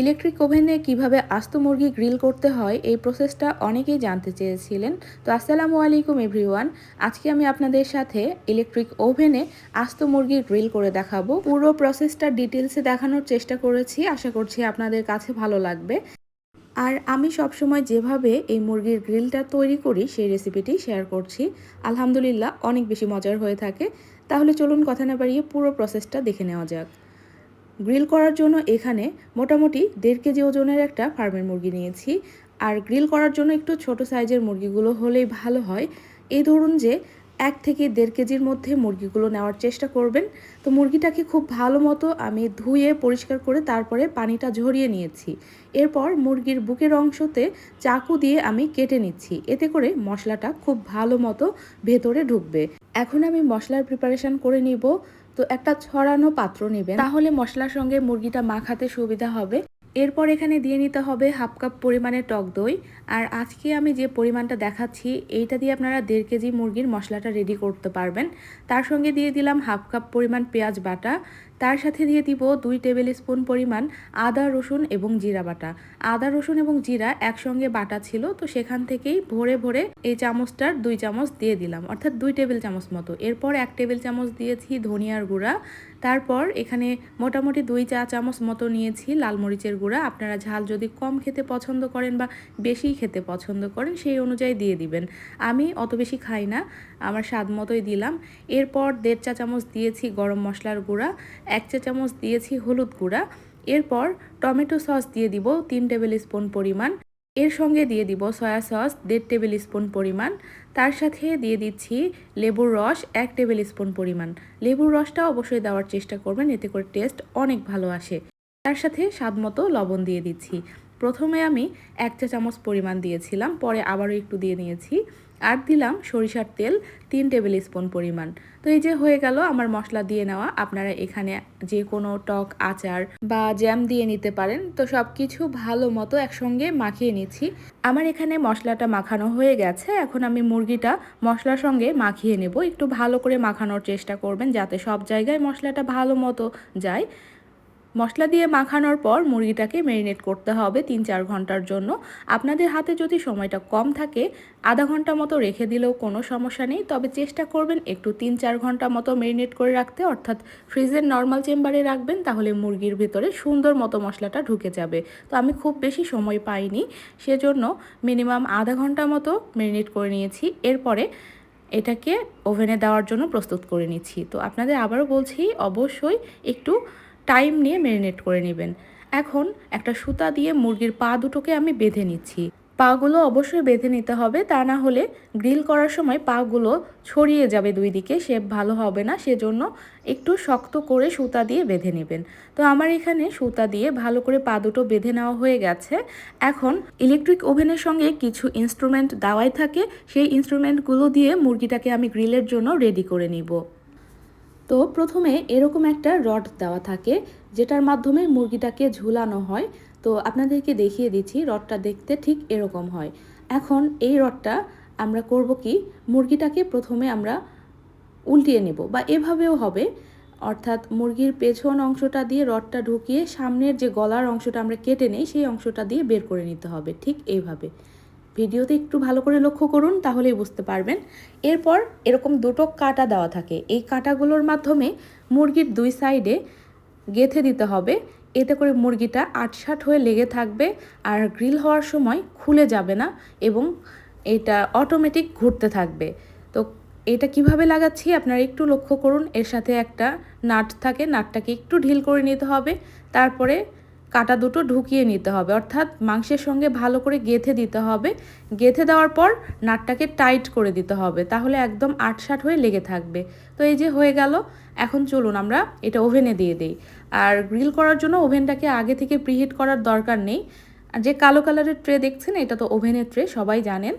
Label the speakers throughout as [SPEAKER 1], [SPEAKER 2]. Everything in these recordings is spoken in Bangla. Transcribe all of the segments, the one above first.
[SPEAKER 1] ইলেকট্রিক ওভেনে কীভাবে আস্ত মুরগি গ্রিল করতে হয়, এই প্রসেসটা অনেকেই জানতে চেয়েছিলেন। তো আসসালামু আলাইকুম, এভরিওয়ান। আজকে আমি আপনাদের সাথে ইলেকট্রিক ওভেনে আস্ত মুরগি গ্রিল করে দেখাবো। পুরো প্রসেসটা ডিটেলসে দেখানোর চেষ্টা করেছি, আশা করছি আপনাদের কাছে ভালো লাগবে। আর আমি সবসময় যেভাবে এই মুরগির গ্রিলটা তৈরি করি, সেই রেসিপিটি শেয়ার করছি। আলহামদুলিল্লাহ, অনেক বেশি মজার হয়ে থাকে। তাহলে চলুন কথা না বাড়িয়ে পুরো প্রসেসটা দেখে নেওয়া যাক। গ্রিল করার জন্য এখানে মোটামুটি দেড় কেজি ওজনের একটা ফার্মের মুরগি নিয়েছি। আর গ্রিল করার জন্য একটু ছোট সাইজের মুরগিগুলো হলেই ভালো হয়। এই ধরুন যে, এক থেকে দেড় কেজির মধ্যে মুরগিগুলো নেওয়ার চেষ্টা করবেন। তো মুরগিটাকে খুব ভালো মতো আমি ধুয়ে পরিষ্কার করে তারপরে পানিটা ঝরিয়ে নিয়েছি। এরপর মুরগির বুকের অংশতে চাকু দিয়ে আমি কেটে নিচ্ছি। এতে করে মশলাটা খুব ভালো মতো ভেতরে ঢুকবে। এখন আমি মশলার প্রিপারেশন করে নিব। তো একটা ছড়ানো পাত্র নেবেন। তাহলে মশলার সঙ্গে মুরগিটা মাখাতে সুবিধা হবে। এরপর এখানে দিয়ে নিতে হবে হাফ কাপ পরিমাণে টক দই। আর আজকে আমি যে পরিমাণটা দেখাচ্ছি, এইটা দিয়ে আপনারা দেড় কেজি মুরগির মশলাটা রেডি করতে পারবেন। তার সঙ্গে দিয়ে দিলাম হাফ কাপ পরিমাণ পেঁয়াজ বাটা। তার সাথে দিয়ে দিব দুই টেবিল স্পুন পরিমাণ আদা, রসুন এবং জিরা বাটা। আদা, রসুন এবং জিরা একসঙ্গে বাটা ছিল, তো সেখান থেকেই ভরে ভরে এই চামচটার দুই চামচ দিয়ে দিলাম, অর্থাৎ দুই টেবিল চামচ মতো। এরপর এক টেবিল চামচ দিয়েছি ধনিয়ার গুঁড়া। তারপর এখানে মোটামুটি দুই চা চামচ মতো নিয়েছি লাল মরিচের গুঁড়া। আপনারা ঝাল যদি কম খেতে পছন্দ করেন বা বেশি খেতে পছন্দ করেন, সেই অনুযায়ী দিয়ে দিবেন। আমি অত বেশি খাই না, আমার স্বাদ মতোই দিলাম। এরপর দেড় চা চামচ দিয়েছি গরম মশলার গুঁড়া, এক চা চামচ দিয়েছি হলুদ গুঁড়া। এরপর টমেটো সস দিয়ে দিব তিন টেবিল স্পুন পরিমাণ। এর সঙ্গে দিয়ে দিব সয়া সস, দেড় টেবিল স্পুন পরিমাণ। তার সাথে দিয়ে দিচ্ছি লেবুর রস, এক টেবিল স্পুন পরিমাণ। লেবুর রসটা অবশ্যই দেওয়ার চেষ্টা করবেন, এতে করে টেস্ট অনেক ভালো আসে। তার সাথে স্বাদ মতো লবণ দিয়ে দিচ্ছি। প্রথমে আমি এক চা চামচ পরিমাণ দিয়েছিলাম, পরে আবারও একটু দিয়ে নিয়েছি। আর দিলাম সরিষার তেল, তিন টেবিল স্পুন পরিমাণ। তো এই যে হয়ে গেল আমার মশলা দিয়ে নেওয়া। আপনারা এখানে যে কোনো টক আচার বা জ্যাম দিয়ে নিতে পারেন। তো সব কিছু ভালো মতো একসঙ্গে মাখিয়ে নিচ্ছি। আমার এখানে মশলাটা মাখানো হয়ে গেছে। এখন আমি মুরগিটা মশলার সঙ্গে মাখিয়ে নেব। একটু ভালো করে মাখানোর চেষ্টা করবেন যাতে সব জায়গায় মশলাটা ভালো মতো যায়। মশলা দিয়ে মাখানোর পর মুরগিটাকে ম্যারিনেট করতে হবে তিন চার ঘণ্টার জন্য। আপনাদের হাতে যদি সময়টা কম থাকে, আধা ঘণ্টা মতো রেখে দিলেও কোনো সমস্যা নেই। তবে চেষ্টা করবেন একটু তিন চার ঘণ্টা মতো ম্যারিনেট করে রাখতে। অর্থাৎ ফ্রিজের নর্মাল চেম্বারে রাখবেন, তাহলে মুরগির ভিতরে সুন্দর মতো মশলাটা ঢুকে যাবে। তো আমি খুব বেশি সময় পাইনি, সেজন্য মিনিমাম আধা ঘণ্টা মতো ম্যারিনেট করে নিয়েছি। এরপরে এটাকে ওভেনে দেওয়ার জন্য প্রস্তুত করে নিচ্ছি। তো আপনাদের আবারও বলছি, অবশ্যই একটু টাইম নিয়ে ম্যারিনেট করে নেবেন। এখন একটা সুতা দিয়ে মুরগির পা দুটোকে আমি বেঁধে নিচ্ছি। পাগুলো অবশ্যই বেঁধে নিতে হবে, তা না হলে গ্রিল করার সময় পাগুলো ছড়িয়ে যাবে দুই দিকে শেপ ভালো হবে না, সেজন্য একটু শক্ত করে সুতা দিয়ে বেঁধে নেবেন। তো আমার এখানে সুতা দিয়ে ভালো করে পা দুটো বেঁধে নেওয়া হয়ে গেছে। এখন ইলেকট্রিক ওভেনের সঙ্গে কিছু ইনস্ট্রুমেন্ট দেওয়াই থাকে, সেই ইনস্ট্রুমেন্টগুলো দিয়ে মুরগিটাকে আমি গ্রিলের জন্য রেডি করে নিব। তো প্রথমে এরকম একটা রড দেওয়া থাকে, যেটার মাধ্যমে মুরগিটাকে ঝুলানো হয়। তো আপনাদেরকে দেখিয়ে দিচ্ছি, রডটা দেখতে ঠিক এরকম হয়। এখন এই রডটা আমরা করব কি, মুরগিটাকে প্রথমে আমরা উল্টিয়ে নেব, বা এভাবেও হবে। অর্থাৎ মুরগির পেছন অংশটা দিয়ে রডটা ঢুকিয়ে সামনের যে গলার অংশটা আমরা কেটে নেই, সেই অংশটা দিয়ে বের করে নিতে হবে, ঠিক এইভাবে। ভিডিওতে একটু ভালো করে লক্ষ্য করুন, তাহলেই বুঝতে পারবেন। এরপর এরকম দুটো কাটা দেওয়া থাকে। এই কাটাগুলোর মাধ্যমে মুরগির দুই সাইডে গেথে দিতে হবে। এতে করে মুরগিটা আটসাট হয়ে লেগে থাকবে আর গ্রিল হওয়ার সময় খুলে যাবে না এবং এটা অটোমেটিক ঘুরতে থাকবে। তো এটা কীভাবে লাগাচ্ছি আপনারা একটু লক্ষ্য করুন। এর সাথে একটা নাট থাকে, নাটটাকে একটু ঢিল করে নিতে হবে। তারপরে কাটা দুটো ঢুকিয়ে নিতে হবে। অর্থাৎ মাংসের সঙ্গে ভালো করে গেথে দিতে হবে। গেথে দেওয়ার পর নাটটাকে টাইট করে দিতে হবে। তাহলে একদম আটসাট হয়ে লেগে থাকবে। তো এই যে হয়ে গেল। এখন চলুন আমরা এটা ওভেনে দিয়ে দিই। আর গ্রিল করার জন্য ওভেনটাকে আগে থেকে প্রিহিট করার দরকার নেই। যে কালো কালারের ট্রে দেখছেন, এটা তো ওভেনের ট্রে, সবাই জানেন।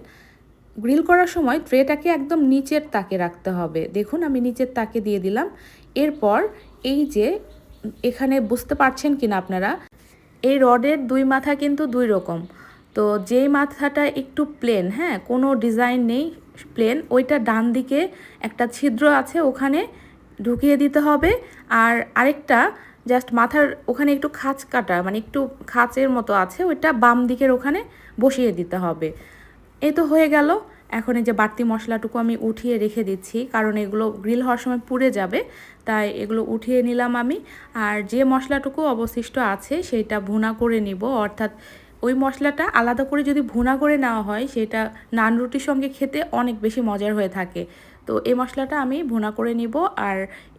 [SPEAKER 1] গ্রিল করার সময় ট্রেটাকে একদম নিচের তাকে রাখতে হবে। দেখুন, আমি নিচের তাকে দিয়ে দিলাম। এরপর এই যে, এখানে বুঝতে পারছেন কিনা আপনারা? এই রডের দুই মাথা কিন্তু দুই রকম। তো যেই মাথাটা একটু প্লেন হ্যাঁ কোনো ডিজাইন নেই প্লেন ওইটা ডান দিকে একটা ছিদ্র আছে, ওখানে ঢুকিয়ে দিতে হবে। আর আরেকটা জাস্ট মাথার ওখানে একটু খাঁচ কাটা মানে একটু খাঁচের মতো আছে, ওইটা বাম দিকের ওখানে বসিয়ে দিতে হবে। এই তো হয়ে গেল। এখন এই যে বাড়তি মশলাটুকু আমি উঠিয়ে রেখে দিচ্ছি, কারণ এগুলো গ্রিল হওয়ার সময় পুড়ে যাবে, তাই এগুলো উঠিয়ে নিলাম আমি। আর যে মশলাটুকু অবশিষ্ট আছে সেটা ভুনা করে নিব, অর্থাৎ ওই মশলাটা আলাদা করে যদি ভুনা করে নেওয়া হয়, সেটা নান রুটির সঙ্গে খেতে অনেক বেশি মজার হয়ে থাকে। তো এই মশলাটা আমি ভুনা করে নিব, আর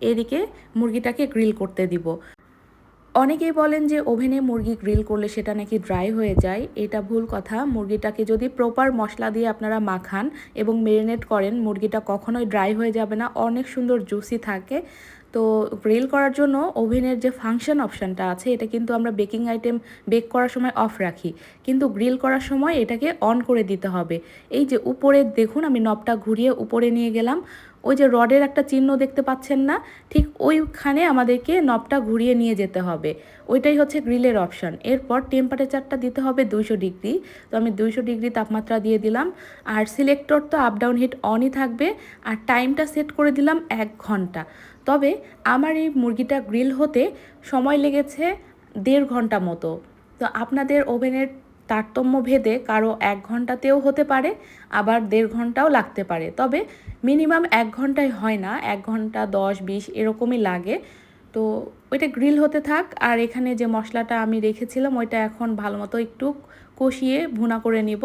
[SPEAKER 1] এদিকে মুরগিটাকে গ্রিল করতে দিব। অনেকেই বলেন যে ওভেনে মুরগি গ্রিল করলে সেটা নাকি ড্রাই হয়ে যায়, এটা ভুল কথা। মুরগিটাকে যদি প্রপার মশলা দিয়ে আপনারা মাখান এবং মেরিনেট করেন, মুরগিটা কখনোই ড্রাই হয়ে যাবে না, অনেক সুন্দর জুসি থাকে। তো গ্রিল করার জন্য ওভেনের যে ফাংশন অপশানটা আছে, এটা কিন্তু আমরা বেকিং আইটেম বেক করার সময় অফ রাখি। কিন্তু গ্রিল করার সময় এটাকে অন করে দিতে হবে। এই যে উপরে দেখুন, আমি নবটা ঘুরিয়ে উপরে নিয়ে গেলাম। ওই যে রডের একটা চিহ্ন দেখতে পাচ্ছেন না, ঠিক ওইখানে আমাদেরকে নবটা ঘুরিয়ে নিয়ে যেতে হবে। ওইটাই হচ্ছে গ্রিলের অপশান এরপর টেম্পারেচারটা দিতে হবে দুইশো ডিগ্রি। তো আমি দুইশো ডিগ্রি তাপমাত্রা দিয়ে দিলাম। আর সিলেক্টর তো আপ ডাউন হিট অনই থাকবে। আর টাইমটা সেট করে দিলাম এক ঘণ্টা। তবে আমার এই মুরগিটা গ্রিল হতে সময় লেগেছে দেড় ঘণ্টা মতো। তো আপনাদের ওভেনের তারতম্য ভেদে কারও এক ঘন্টাতেও হতে পারে, আবার দেড় ঘন্টাও লাগতে পারে। তবে মিনিমাম এক ঘন্টায় হয় না, এক ঘণ্টা দশ, বিশ এরকমই লাগে। তো ওইটা গ্রিল হতে থাক, আর এখানে যে মশলাটা আমি রেখেছিলাম, ওইটা এখন ভালো মতো একটু কষিয়ে ভুনা করে নিব।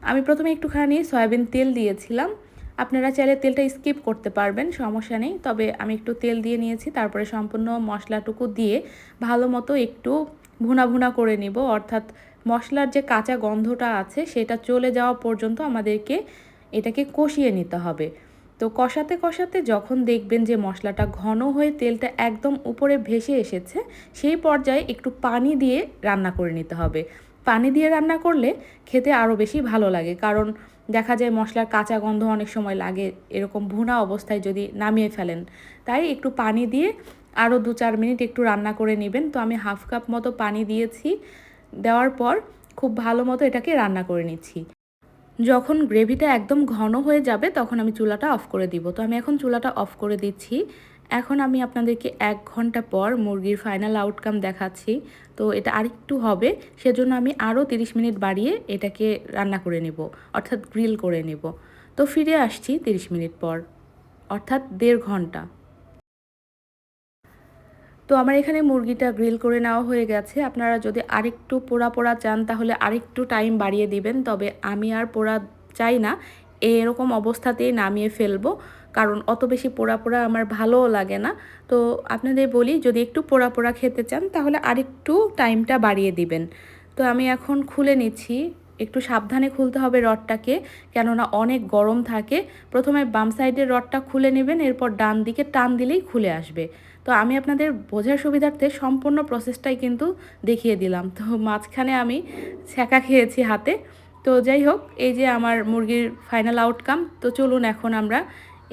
[SPEAKER 1] আমি প্রথমে একটুখানি সয়াবিন তেল দিয়েছিলাম। আপনারা চাইলে তেলটা স্কিপ করতে পারবেন, সমস্যা নেই। তবে আমি একটু তেল দিয়ে নিয়েছি, তারপরে সম্পূর্ণ মশলাটুকু দিয়ে ভালো মতো একটু ভুনা ভুনা করে নিব। অর্থাৎ মশলার যে কাঁচা গন্ধটা আছে, সেটা চলে যাওয়া পর্যন্ত আমাদেরকে এটাকে কষিয়ে নিতে হবে। তো কষাতে কষাতে যখন দেখবেন যে মশলাটা ঘন হয়ে তেলটা একদম উপরে ভেসে এসেছে, সেই পর্যায়ে একটু পানি দিয়ে রান্না করে নিতে হবে। পানি দিয়ে রান্না করলে খেতে আরও বেশি ভালো লাগে, কারণ দেখা যায় মশলার কাঁচা গন্ধ অনেক সময় লাগে, এরকম ভুনা অবস্থায় যদি নামিয়ে ফেলেন। তাই একটু পানি দিয়ে আরও দু চার মিনিট একটু রান্না করে নেবেন। তো আমি হাফ কাপ মতো পানি দিয়েছি। দেওয়ার পর খুব ভালো মতো এটাকে রান্না করে নিচ্ছি। যখন গ্রেভিটা একদম ঘন হয়ে যাবে তখন আমি চুলাটা অফ করে দিব। তো আমি এখন চুলাটা অফ করে দিচ্ছি। এখন আমি আপনাদেরকে এক ঘণ্টা পর মুরগির ফাইনাল আউটকাম দেখাচ্ছি। তো এটা আরেকটু হবে, সেজন্য আমি আরও তিরিশ মিনিট বাড়িয়ে এটাকে রান্না করে নেব, অর্থাৎ গ্রিল করে নেব। তো ফিরে আসছি তিরিশ মিনিট পর, অর্থাৎ দেড় ঘণ্টা। তো আমার এখানে মুরগিটা গ্রিল করে নেওয়া হয়ে গেছে। আপনারা যদি আরেকটু পোড়া পোড়া চান, তাহলে আরেকটু টাইম বাড়িয়ে দিবেন। তবে আমি আর পোড়া চাই না। এরকম অবস্থাতেই নামিয়ে ফেলব। কারণ অত বেশি পোড়া পোড়া আমার ভালোও লাগে না। তো আপনাদের বলি, যদি একটু পোড়া পোড়া খেতে চান, তাহলে আরেকটু টাইমটা বাড়িয়ে দিবেন। তো আমি এখন খুলে নিচ্ছি। একটু সাবধানে খুলতে হবে রডটাকে, কেননা অনেক গরম থাকে। প্রথমে বাম সাইডের রডটা খুলে নেবেন, এরপর ডান দিকে টান দিলেই খুলে আসবে। তো আমি আপনাদের বোঝার সুবিধার্থে সম্পূর্ণ প্রসেসটাই কিন্তু দেখিয়ে দিলাম। তো মাঝখানে আমি ছ্যাঁকা খেয়েছি হাতে। তো যাই হোক, এই যে আমার মুরগির ফাইনাল আউটকাম তো চলুন এখন আমরা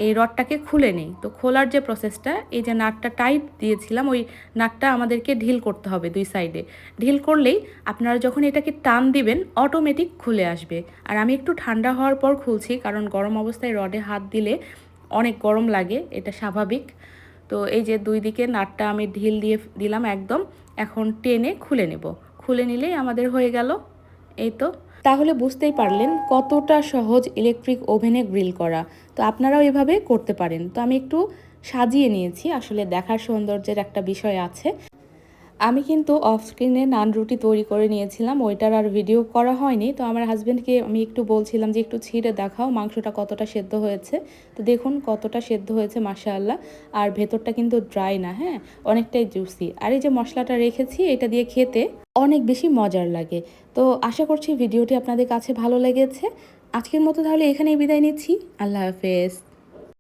[SPEAKER 1] এই রডটাকে খুলে নিই। তো খোলার যে প্রসেসটা এই যে নাটটা টাইট দিয়েছিলাম, ওই নাটটা আমাদেরকে ঢিল করতে হবে দুই সাইডে ঢিল করলেই আপনারা যখন এটাকে টান দিবেন অটোমেটিক খুলে আসবে। আর আমি একটু ঠান্ডা হওয়ার পর খুলছি, কারণ গরম অবস্থায় রডে হাত দিলে অনেক গরম লাগে, এটা স্বাভাবিক। তো এই যে দুই দিকে নাটটা আমি ঢিল দিয়ে দিলাম একদম, এখন টেনে খুলে নেব। খুলে নিলেই আমাদের হয়ে গেল। এই তো। তাহলে বুঝতেই পারলেন কতটা সহজ ইলেকট্রিক ওভেনে গ্রিল করা। তো আপনারাও এভাবে করতে পারেন। তো আমি একটু সাজিয়ে নিয়েছি। আসলে দেখার সৌন্দর্যের একটা বিষয় আছে। আমি কিন্তু অফ স্ক্রিনে নান রুটি তৈরি করে নিয়েছিলাম, ওইটার আর ভিডিও করা হয়নি। তো আমার হাজব্যান্ডকে আমি একটু বলছিলাম যে, একটু ছিঁড়ে দেখাও, মাংসটা কতটা সেদ্ধ হয়েছে? তো দেখুন কতটা সেদ্ধ হয়েছে, মাশাআল্লাহ। আর ভেতরটা কিন্তু ড্রাই না হ্যাঁ? অনেকটাই জুসি আর এই যে মশলাটা রেখেছি, এটা দিয়ে খেতে অনেক বেশি মজার লাগে। তো আশা করছি ভিডিওটি আপনাদের কাছে ভালো লেগেছে। আজকের মতো তাহলে এখানেই বিদায় নিচ্ছি। আল্লাহ হাফেজ।